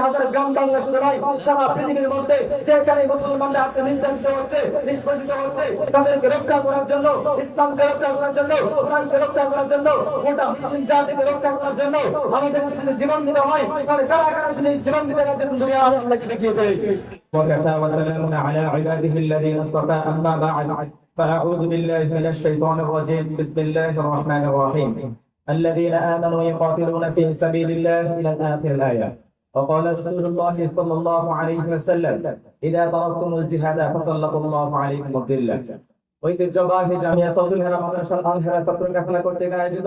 হাজার গ্রাম বাংলা শুধু নয় সারা পৃথিবীর মধ্যে যেখানে মুসলমানরা আছে নির্যাতিত হচ্ছে নিষ্পেষিত হচ্ছে তাদেরকে রক্ষা করার জন্য ইসলামকে রক্ষা করার জন্য কোরআনকে রক্ষা করার জন্য গোটা মুসলিম জাতিকে রক্ষা করার জন্য আমাদের যদি জীবন দিতে হয় তাহলে কারা কারা যদি জীবন দিতে গেছে দুনিয়া আল্লাহকে দেখিয়ে দেয় وكفى وسلام على عباده الذين اصطفى أما بعد فأعوذ بالله من الشيطان الرجيم بسم الله الرحمن الرحيم الذين آمنوا يقاتلون في سبيل الله إلى آخر الآية وقال رسول الله صلى الله عليه وسلم إذا تركتم الجهاد فسلط الله عليكم الذلة ঐতিহ্যবাহী জামিয়া সৌদুল হেরা মাদ্রাসা আল হেরা ছাত্র কাফেলা কর্তৃক আয়োজিত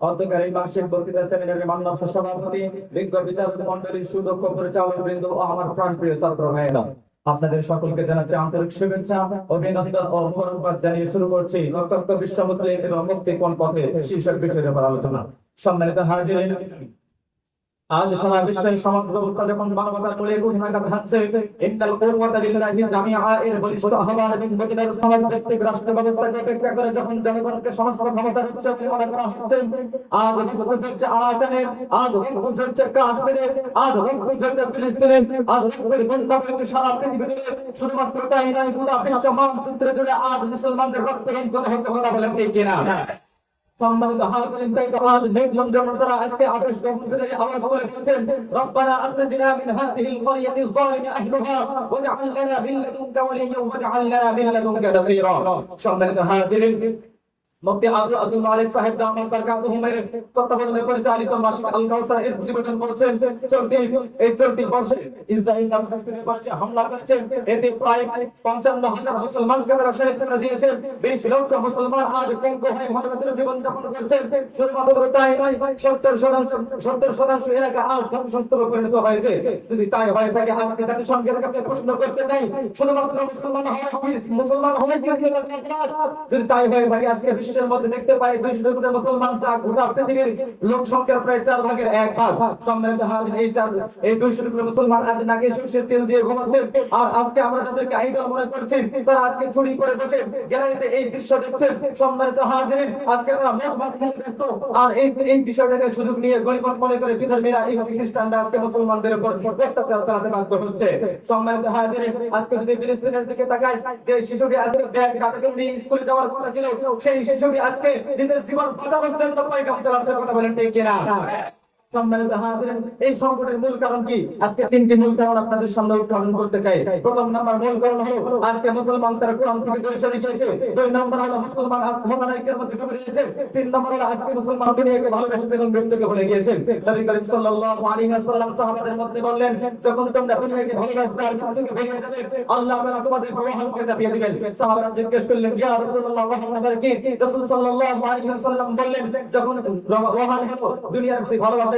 অন্তকারী বার্ষিক বক্তৃতা সেমিনারের মানব সভাপতি বিজ্ঞ বিচারক মন্ডলীর সুদক্ষ পরিচালক বৃন্দ ও আমার প্রাণপ্রিয় ছাত্র ভাইয়েরা আপনাদের সকলকে জানাচ্ছি আন্তরিক শুভেচ্ছা অভিনন্দন ও মোবারকবাদ জানিয়ে শুরু করছি রক্তাক্ত বিশ্ব মুসলিম এবং মুক্তি কোন পথে শীর্ষক বিষয়ের উপর আলোচনা সম্মানিত হাজিরিন আজ সারা বিশ্বের সমাজ ব্যবস্থা যখন বলিষ্ঠ আহ্বান এবং মদিনার সমাজ রাষ্ট্র উপেক্ষা করে যখন জনগণকে সমস্ত ক্ষমতা হচ্ছে মনে করা হচ্ছে। আজ আরাকানের, আজ ঝরছে কাশ্মীরের, আজ রক্ত ঝরছে ফিলিস্তিনের, আজ হয়েছে সারা পৃথিবীতে। শুধুমাত্র তাই নয় বিশ্ব মানচিত্রে জুড়ে আজ মুসলমানদের রক্ত রঞ্জন হচ্ছে বলেন কিনা? সম্মানিত মিন মিন মিন হাজিরিন মুফতি আব্দুল আব্দুল মালিক সাহেব দামান বারকাতুহুমের তত্ত্বাবধানে পরিচালিত মাসিক আল কাউসার এর প্রতিবেদন বলছেন চলতি এই চলতি বর্ষে ইসরায়েল ফিলিস্তিনের পক্ষে হামলা করেছে এতে প্রায় 55000 মুসলমানকে তারা শহীদ করে দিয়েছে 20 লক্ষ মুসলমান আজ পঙ্গু হয়ে মানবতার জীবন যাপন করছে শুধুমাত্র তাই নয় 70 শতাংশ 70 শতাংশ এলাকা আজ ধ্বংসস্তূপে পরিণত হয়েছে। যদি তাই হয়ে থাকে প্রশ্ন করতে চাই। শুধুমাত্র মুসলমান হওয়া কি মুসলমান হওয়া কি যদি তাই হয়ে থাকে, আজকে বিশ্বের মধ্যে দেখতে পাই কোটি মুসলমান যা গোটা পৃথিবীর লোক সংখ্যার প্রায় চার ভাগের এক ভাগ। সম্মানিত হাজির, এই চার এই দুইশো কোটি মুসলমান আজ নাকে সর্ষের তেল দিয়ে ঘুমাচ্ছে। আর আজকে আমরা তাদেরকে আইডল মনে করছি, তারা আজকে চুরি করে বসে গ্যালারিতে এই দৃশ্য দেখছেন সম্মানিত হাজির, আজকে তারা মত ব্যস্ত। আর এই এই বিষয়টাকে সুযোগ নিয়ে গণিপথ মনে করে বিধর্মীরা এই খ্রিস্টানরা আজকে মুসলমানদের উপর অত্যাচার চালাতে বাধ্য হচ্ছে। সম্মানিত হাজির, আজকে যদি ফিলিস্তিনের দিকে তাকাই, যে শিশুটি আজকে ব্যাগ করে নিয়ে স্কুলে যাওয়ার কথা ছিল, সেই শিশুটি আজকে নিজের জীবন বাঁচানোর জন্য পয়গাম চালাচ্ছে কথা বলেন ঠিক কিনা? এই সংকটের মূল কারণ কি? আজকে তিনটি মূল কারণ আপনাদের সামনে উত্থাপন করতে চাই। প্রথম নাম্বার মূল কারণ হলো, আজকে মুসলমান তারা কোরআন থেকে দূরে সরে গিয়েছে। দুই নম্বর হলো, মুসলমান আজ মহানায়কের মধ্যে ডুবে গিয়েছে তিন নম্বর হলো, আজকে মুসলমান দুনিয়াকে ভালোবেসেছে এবং মৃত্যুকে ভুলে গিয়েছে। নবী করিম সাল্লাল্লাহু আলাইহি ওয়াসাল্লাম সাহাবাদের মধ্যে বললেন, যখন তোমরা দুনিয়াকে ভালোবাসবে আর মৃত্যুকে ভুলে যাবে, আল্লাহ তাআলা তোমাদের প্রবাহকে চাপিয়ে দিবেন। সাহাবারা জিজ্ঞেস করলেন, ইয়া রাসূলুল্লাহ, ওয়াহনা কি? রাসূল সাল্লাল্লাহু আলাইহি ওয়াসাল্লাম বললেন, যখন ওয়াহান হলো দুনিয়ার প্রতি ভালোবাসা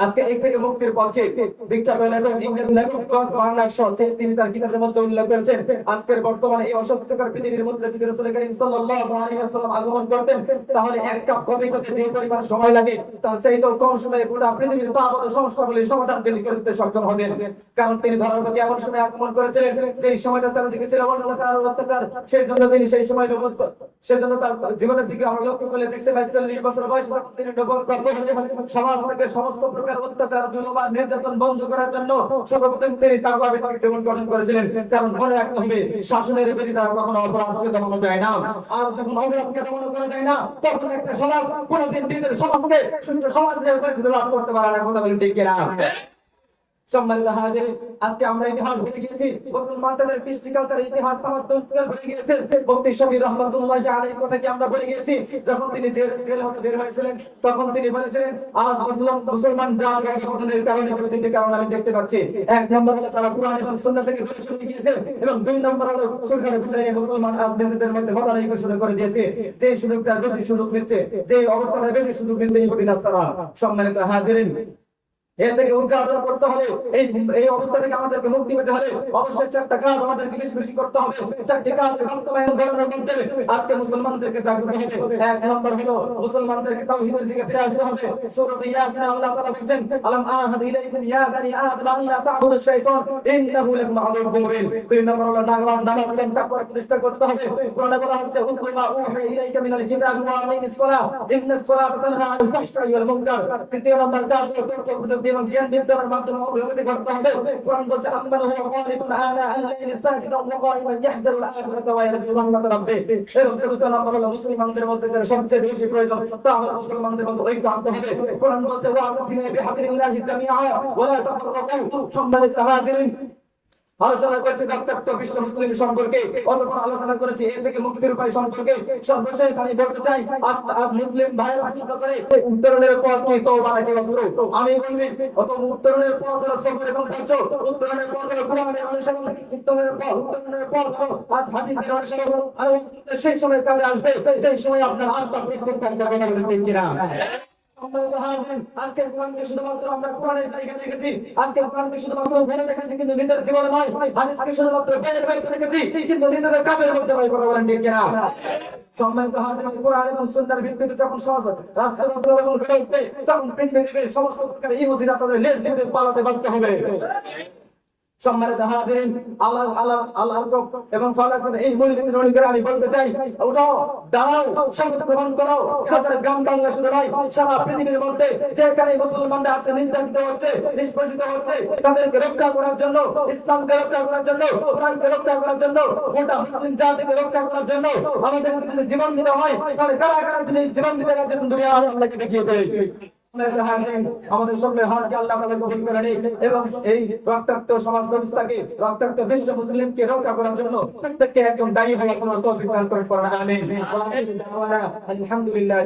আজকে এই থেকে মুক্তির পক্ষে বিখ্যাত লেখক বার্নার্ড শ তিনি তার কিতাবের মধ্যে উল্লেখ করেছেন। আজকের বর্তমানে এই অস্বাস্থ্যকর পৃথিবীর মধ্যে যদি রাসূল করিম সাল্লাল্লাহু আলাইহি ওয়াসাল্লাম আগমন করতেন তাহলে এক কাপ কফি খেতে যে পরিমাণ সময় লাগে তার চাইতেও কম সময়ে গোটা পৃথিবীর তাবৎ সমস্যাগুলির সমাধান তিনি করতে সক্ষম হতেন কারণ তিনি ধরার প্রতি এমন সময় আগমন করেছিলেন যে সময়টা তার দিকে ছিল অত্যাচার অত্যাচার সেই জন্য তিনি সেই সময় নবুত সেজন্য তার জীবনের দিকে আমরা লক্ষ্য করলে দেখতে পাই চল্লিশ বছর বয়স তিনি নবুত সমাজ থেকে সমস্ত প্রকার অত্যাচার জুলুম নির্যাতন বন্ধ করার জন্য সর্বপ্রথম তিনি তার বিভাগ যেমন গঠন করেছিলেন। কারণ মনে রাখতে হবে, শাসনের বিরুদ্ধে কখনো অপরাধকে দমন যায় না। আর যখন অপরাধকে দমন করা যায় না, তখন একটা সমাজ কোনোদিন নিজের সমাজকে সুস্থ সমাজের পরিচিত লাভ করতে পারে না কথা বলি ঠিক কিনা সম্মানিত আজকে আমরা ইতিহাস ভুলে গিয়েছি। কালচারের ইতিহাস ভুলে গিয়েছে। কথা কি আমরা ভুলে গিয়েছি? যখন তিনি জেল জেল হতে বের হয়েছিলেন, তখন তিনি বলেছিলেন, আজ মুসলমান মুসলমান জাত গঠনের কারণে কারণ আমি দেখতে পাচ্ছি। এক নম্বর হলো তারা কোরআন এবং থেকে দূরে সরে গিয়েছে এবং দুই নম্বর হলো বিষয়ে মুসলমান আজ মধ্যে শুরু করে দিয়েছে। যে সুযোগটা বেশি সুযোগ নিচ্ছে, যে অবস্থাটা বেশি সুযোগ নিচ্ছে ইহুদি নাস্তারা সম্মানিত হাজিরিন এর থেকে উদ্ঘাটন করতে হলে, এই এই অবস্থা থেকে আমাদেরকে মুক্তি পেতে হলে অবশ্যই চারটা কাজ আমাদেরকে বেশি করতে হবে। চারটি কাজ বাস্তবায়ন করানোর মধ্যে আজকে মুসলমানদেরকে জাগ্রত হবে। এক নম্বর হলো মুসলমানদেরকে তাওহীদের দিকে ফিরে আসতে হবে। সূরা ইয়াসিনে আল্লাহ তাআলা বলেন আলাম আহাদ ইলাইকুম ইয়া বানি আদম আল্লা তা'বুদু শাইতান, ইন্নাহু লাকুম আদুউম মুবিন তিন নম্বর হলো নাগরান নামাজ কায়েম তাকওয়া প্রতিষ্ঠা করতে হবে। কোরআনে বলা হচ্ছে উতলু মা উহি ইলাইকা মিনাল কিতাবি ওয়া আকিমিস সালাহ, ইন্নাস সালাতা তানহা আনিল ফাহশাই ওয়াল মুনকার। তৃতীয় নম্বর কাজ হলো তর্ক এবং জ্ঞান বিদ্যার মাধ্যমে অগ্রগতি করতে হবে কোরআন বলছে আম্মান হুয়া কানিতুন আনা আল-লাইলি সাজিদান ওয়া কাইমান ইয়াহদারু আল-আখিরাতা ওয়া ইয়ারজু রাহমাত রাব্বিহ এবং চতুর্থ নম্বর হলো মুসলমানদের মধ্যে যেটা সবচেয়ে বেশি প্রয়োজন তা হলো মুসলমানদের মধ্যে ঐক্য আনতে হবে কোরআন বলছে ওয়া তাসিমু বিহাবলিল্লাহি জামিআ ওয়া লা তাফাররাকু সম্মানিত হাজিরিন আলোচনা করেছে রক্তাক্ত বিশ্ব মুসলিম সম্পর্কে অতঃপর আলোচনা করেছে এ থেকে মুক্তির উপায় সম্পর্কে। সর্বশেষ আমি বলতে চাই মুসলিম ভাইয়েরা প্রশ্ন করে উত্তরণের পর কি? তওবা নাকি অস্ত্র? আমি বলি অত উত্তরণের পর হলো সবর এবং ধৈর্য। উত্তরণের পর হলো কোরআনের অনুসরণ উত্তরণের পর উত্তরণের পর হলো আজ হাদিসের অনুসরণ আর সেই সময় কাজে আসবে সেই সময় আপনার আত্মা প্রস্তুত থাকবে কথা বলেন কিনা? আজকে কোরআনকে শুধুমাত্র আমরা কোরআনের জায়গায় রেখেছি। আজকে কোরআনকে শুধুমাত্র কিন্তু নিজের জীবনে নয় শুধুমাত্র কিন্তু নিজেদের কাজের মধ্যে নয় কথা বলেন ঠিক কিনা? সম্মানিত হাজির কোরআন এবং সুন্নাহর ভিত্তিতে যখন সমাজ রাস্তা তখন পৃথিবীতে সমস্ত প্রকার ইহুদিরা তাদের লেজ পালাতে বাধ্য হবে। সম্মানিত হাজিরিন, আল্লাহ আল্লাহ এবং ফালাকুন এই আমি বলতে চাই দাঁড়াও গ্রহণ করো। গ্রাম সারা পৃথিবীর মধ্যে মুসলমানরা আছে, নির্যাতিত হচ্ছে, নিষ্পেষিত হচ্ছে, তাদেরকে রক্ষা করার জন্য, ইসলামকে রক্ষা করার জন্য, কোরআনকে রক্ষা করার জন্য, গোটা মুসলিম জাতিকে রক্ষা করার জন্য আমাদের যদি জীবন দিতে হয়, তাহলে কারা কারা জীবন দিতে গেছে দুনিয়া আল্লাহকে দেখিয়ে দেয়। আমাদের সঙ্গে হাতকে আল্লাহ কবুল করে এবং এই রক্তাক্ত সমাজ ব্যবস্থাকে, রক্তাক্ত বিশ্ব মুসলিমকে রক্ষা করার জন্য প্রত্যেককে একজন দায়ী হওয়ার কোনো করেন আলহামদুলিল্লাহ